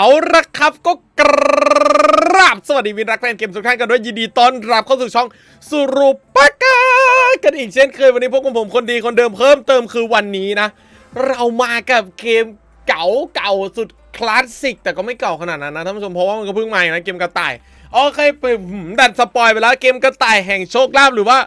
เอาละครับก็กราบสวัสดีวินรักแฟนเกมทุกท่านกันด้วยยินดีต้อนรับเข้าสู่ช่องสุรุปกากันอีกเช่นเคยวันนี้พวกผมคนดีคนเดิมเพิ่มเติมคือวันนี้นะ เรามากับเกมเก่าเก่าสุดคลาสสิกแต่ก็ไม่เก่าขนาดนั้นนะท่านผู้ชมเพราะว่ามันก็เพิ่งใหมานะเกมกระต่ายโอเคไปดันสปอยไปแล้วเกมกระต่ายแห่งโชคลาภหรือว่า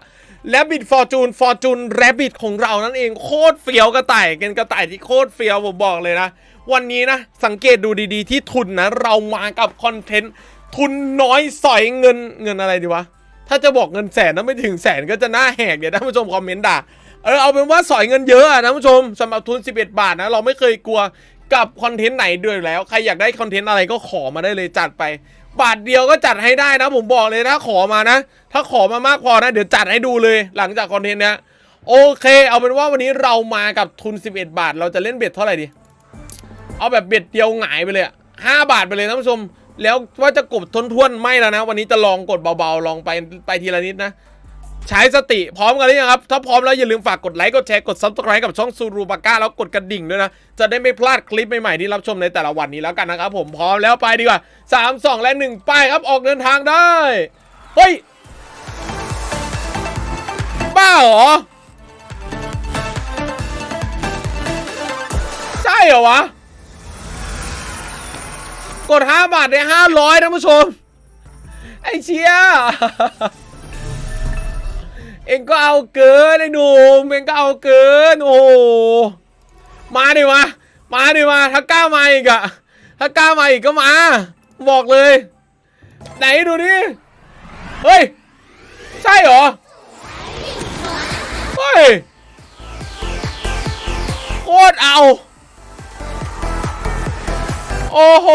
แ a บบิ t ฟอร์จูนฟอร์จูนแรบบิ t ของเรานั่นเองโคตรเฟี้ยวกระต่ายเป็นกระต่ายที่โคตรเฟี้ยวผมบอกเลยนะ วันนี้นะ สังเกตดูดีๆที่ทุนนะ เรามากับคอนเทนต์ทุนน้อยสอยเงินเงินอะไรดีวะ ถ้าจะบอกเงินแสนนะไม่ถึงแสนก็จะหน้าแหกเดี๋ยวท่านผู้ชมคอมเมนต์ด่าเออเอาเป็นว่าสอยเงินเยอะอะท่านผู้ชมสำหรับทุน 11 บาทนะ เราไม่เคยกลัว กับคอนเทนต์ไหนด้วยแล้ว ใครอยากได้คอนเทนต์อะไรก็ขอมาได้เลยจัดไป บาทเดียวก็จัดให้ได้นะ ผมบอกเลยนะขอมานะ ถ้าขอมามากพอนะ เดี๋ยวจัดให้ดูเลยหลังจากคอนเทนต์เนี้ยโอเค เอาเป็นว่าวันนี้เรามากับทุน 11 บาท เราจะเล่นเบ็ดเท่าไหร่ดี เอาแบบเบ็ดเดียวหงายไปเลยห้าบาทไปเลยท่านผู้ชม แล้วว่าจะกดทนทวนๆไม่แล้วนะ วันนี้จะลองกดเบาๆ ลองไปไปทีละนิดนะ ใช้สติพร้อมกันหรือยังครับ ถ้าพร้อมแล้วอย่าลืมฝากกดไลค์ กดแชร์ กด subscribe กับช่องซูรูปาก้าแล้วกดกระดิ่งด้วยนะ จะได้ไม่พลาดคลิปใหม่ๆที่รับชมในแต่ละวันนี้แล้วกันนะครับผมพร้อมแล้วไปดีกว่า 3 2 และ 1 ไปครับออกเดินทางได้เฮ้ยบ้าเหรอ ใช่เหรอวะ กด 5 บาทได้ 500ท่านผู้ชม ไอ้เชีย เองก็เอาเกินไอ้หนุ่มเองก็เอาเกิน โอ้มาดิมามาดิมาถ้ากล้ามาอีกอะถ้ากล้ามาอีกก็มา บอกเลย ไหนดูดิเฮ้ย ใช่เหรอเฮ้ยโคตรเอา โอ้โห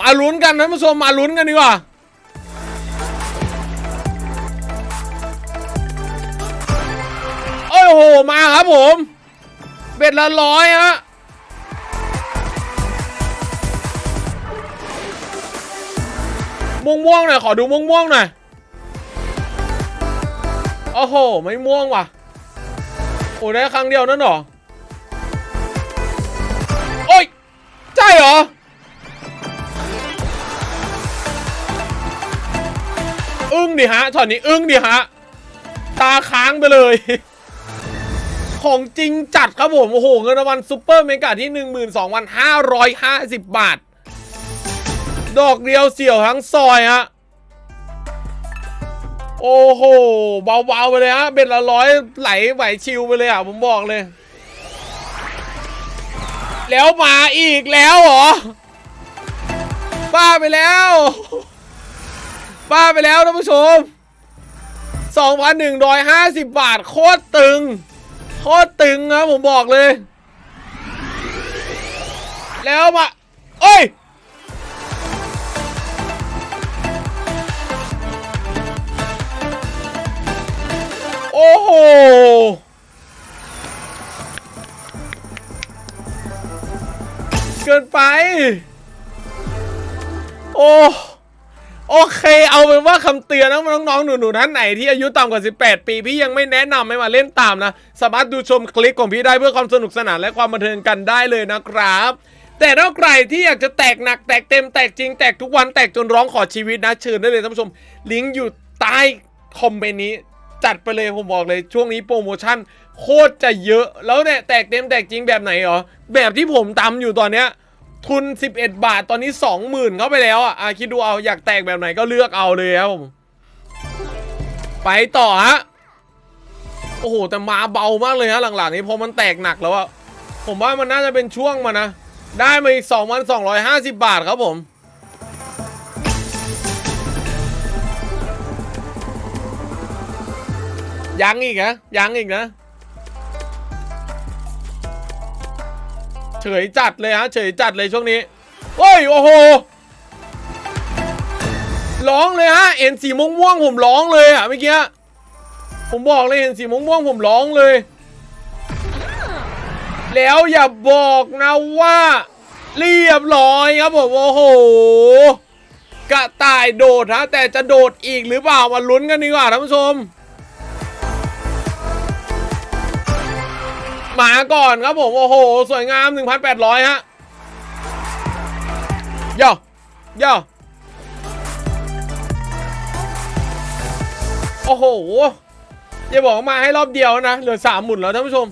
มาลุ้นกันนะผู้ชมมาลุ้นกันดีกว่า โอ้โห มาครับผม เบ็ดละร้อยฮะม่วงม่วงๆหน่อย ขอดูม่วงม่วงๆหน่อย โอ้โห ไม่ม่วงว่ะ โอ้ได้ครั้งเดียวนั่นหรอ โอ้ย ใช่เหรออึ้งดิฮะช็อตนี้อึ้งดิฮะ ตาค้างไปเลย ของจริงจัดครับผม โอ้โห เงินรางวัลซูเปอร์เมกาที่ 12,550 บาท ดอกเดียวเสี่ยวทั้งซอยฮะโอ้โห เบาๆไปเลยฮะเบ็ดละร้อยไหลไหวชิวไปเลยอะ ผมบอกเลย แล้วมาอีกแล้วเหรอ บ้าไปแล้ว บ้าไปแล้วท่านผู้ชม 2,150 บาทโคตรตึง โคตรตึงนะผมบอกเลย แล้วมาเอ้ยโอ้โหเกินไป โอ้ โอเค เอาเป็นว่าคำเตือนนะน้องๆ หนูๆ ท่านไหนที่อายุต่ำกว่า 18 ปี พี่ยังไม่แนะนำให้มาเล่นตามนะ สามารถดูชมคลิปของพี่ได้เพื่อความสนุกสนานและความบันเทิงกันได้เลยนะครับ แต่ถ้าใครที่อยากจะแตกหนักแตกเต็มแตกจริงแตกทุกวันแตกจนร้องขอชีวิตนะเชิญได้เลยท่านผู้ชม ลิงก์อยู่ใต้คอมเมนต์นี้จัดไปเลยผมบอกเลยช่วงนี้โปรโมชั่นโคตรจะเยอะแล้วเนี่ยแตกเต็มแตกจริงแบบไหนเหรอแบบที่ผมตำอยู่ตอนเนี้ย ทุน 11 บาทตอนนี้ 20,000 เข้าไปแล้วอะอะคิดดูเอาอยากแตกแบบไหนก็เลือกเอาเลยครับผมไปต่อฮะโอ้โห แต่มาเบามากเลยฮะหลังๆนี้พอมันแตกหนักแล้วอะผมว่ามันน่าจะเป็นช่วงมานะ ได้มาอีก 2,250 บาทครับผม ยังอีกนะยังอีกนะ เฉยจัดเลยฮะเฉยจัดเลยช่วงนี้โอ้ยโอ้โหร้องเลยฮะเห็นสีม่วงม่วงผมร้องเลยอะเมื่อกี้ผมบอกเลยเห็นสีม่วงม่วงผมร้องเลย แล้วอย่าบอกนะว่า เรียบร้อยครับผมโอ้โหกระต่ายโดดฮะแต่จะโดดอีกหรือเปล่ามาลุ้นกันดีกว่าท่านผู้ชม มาก่อนครับผม โอ้โห สวยงาม 1,800 ฮะย่อย่อโอ้โหอย่าบอกมาให้รอบเดียวนะ เหลือสามหมุนแล้วท่านผู้ชม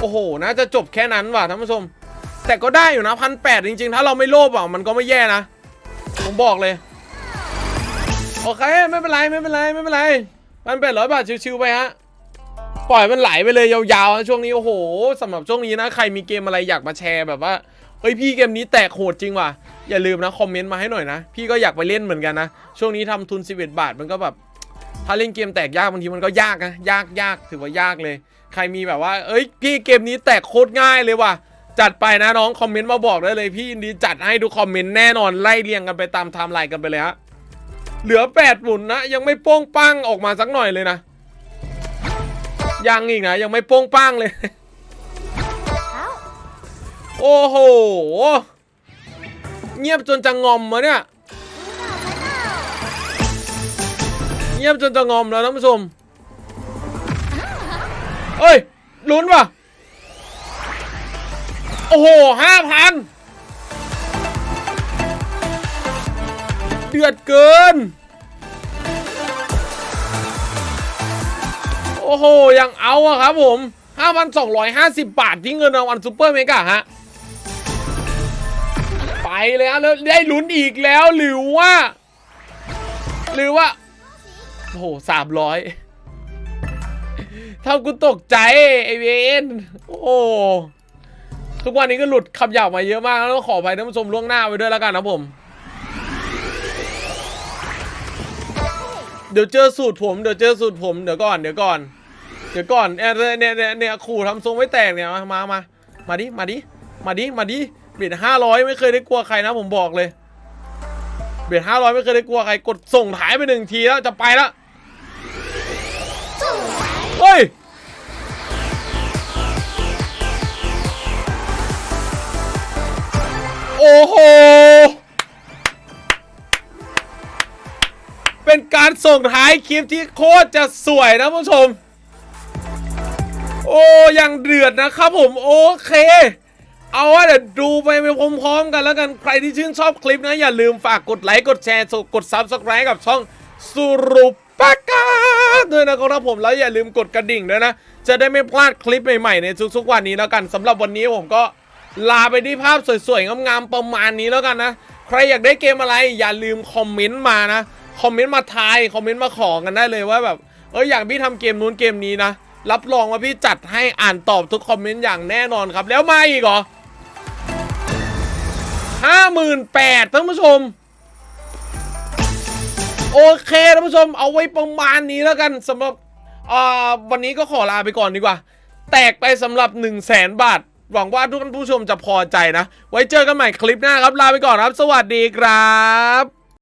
โอ้โห น่าจะจบแค่นั้นว่ะท่านผู้ชม แต่ก็ได้อยู่นะพันแปดจริง ๆ ถ้าเราไม่โลภอะมันก็ไม่แย่นะ ผมบอกเลย โอเคไม่เป็นไรไม่เป็นไรไม่เป็นไรพันแปดร้อยบาทชิวๆไปฮะปล่อยมันไหลไปเลยยาวๆช่วงนี้โอ้โหสำหรับช่วงนี้นะใครมีเกมอะไรอยากมาแชร์แบบว่าเฮ้ยพี่เกมนี้แตกโหดจริงว่ะอย่าลืมนะคอมเมนต์มาให้หน่อยนะพี่ก็อยากไปเล่นเหมือนกันนะช่วงนี้ทำทุน 11 บาทมันก็แบบถ้าเล่นเกมแตกยากบางทีมันก็ยากนะยากยากถือว่ายากเลย ใครมีแบบว่า เอ้ยพี่เกมนี้แตกโคตรง่ายเลยว่ะจัดไปนะน้องคอมเมนต์มาบอกได้เลยพี่ยินดีจัดให้ดูคอมเมนต์แน่นอนไล่เรียงกันไปตามไทม์ไลน์กันไปเลยฮะ เหลือแปดหมุนนะ ยังไม่โป้งปังออกมาสักหน่อยเลยนะ ยังอีกนะ ยังไม่โป้งปังเลย โอ้โห เงียบจนจะงอมมะเนี่ย เงียบจนจะงอมแล้วท่านผู้ชมเอ้ยลุ้นว่ะ โอ้โหห้าพัน ดือดเกิน โอ้โห ยังเอาอะครับผม 5,250 บาทที่เงินรางวัลซูเปอร์เมกะฮะ ไปเลยฮะแล้วได้ลุ้นอีกแล้วหรือว่า หรือว่า โอ้โหสามร้อยทำกูตกใจไอเวนโอ้ทุกวันนี้ก็หลุดคำหยาบมาเยอะมาก แล้วก็ขออภัยท่านผู้ชมล่วงหน้าไว้ด้วยแล้วกันนะผม เดี๋ยวเจอสูตรผมเดี๋ยวเจอสูตรผมเดี๋ยวก่อนเดี๋ยวก่อนเดี๋ยวก่อนเนี่ยเนี่ยเนี่ยเนี่ยขู่ทำทรงไม่แตกเนี่ยมามามามาดิมาดิมาดิมาดิเบียดห้าร้อยไม่เคยได้กลัวใครนะผมบอกเลยเบียดห้าร้อยไม่เคยได้กลัวใครกดส่งท้ายไปหนึ่งทีแล้วจะไปแล้วเฮ้ยโอ้โห เป็นการส่งท้ายคลิปที่โคตรจะสวยนะผู้ชม โอ้ยังเดือดนะครับผมโอเค เอาว่าเดี๋ยวดูไปไปพร้อมๆกันแล้วกันใครที่ชื่นชอบคลิปนะ อย่าลืมฝากกดไลค์กดแชร์กด Subscribe กับช่องสุรุปกาด้วยนะครับผมแล้วอย่าลืมกดกระดิ่งด้วยนะ จะได้ไม่พลาดคลิปใหม่ๆในทุกๆวันนี้แล้วกันสำหรับวันนี้ผมก็ลาไปที่ภาพสวยๆงามๆประมาณนี้แล้วกันนะ ใครอยากได้เกมอะไรอย่าลืมคอมเมนต์มานะ คอมเมนต์มาทายคอมเมนต์มาขอกันได้เลยว่าแบบเอออยากพี่ทำเกมนู้นเกมนี้นะ รับรองว่าพี่จัดให้อ่านตอบทุกคอมเมนต์อย่างแน่นอนครับ แล้วมาอีกเหรอห้าหมื่นแปดท่านผู้ชม โอเคท่านผู้ชมเอาไว้ประมาณนี้แล้วกันสำหรับวันนี้ก็ขอลาไปก่อนดีกว่า แตกไปสำหรับ 1 0 0 0 0แสนบาท หวังว่าทุกท่านผู้ชมจะพอใจนะ ไว้เจอกันใหม่คลิปหน้าครับ ลาไปก่อนครับ สวัสดีครับ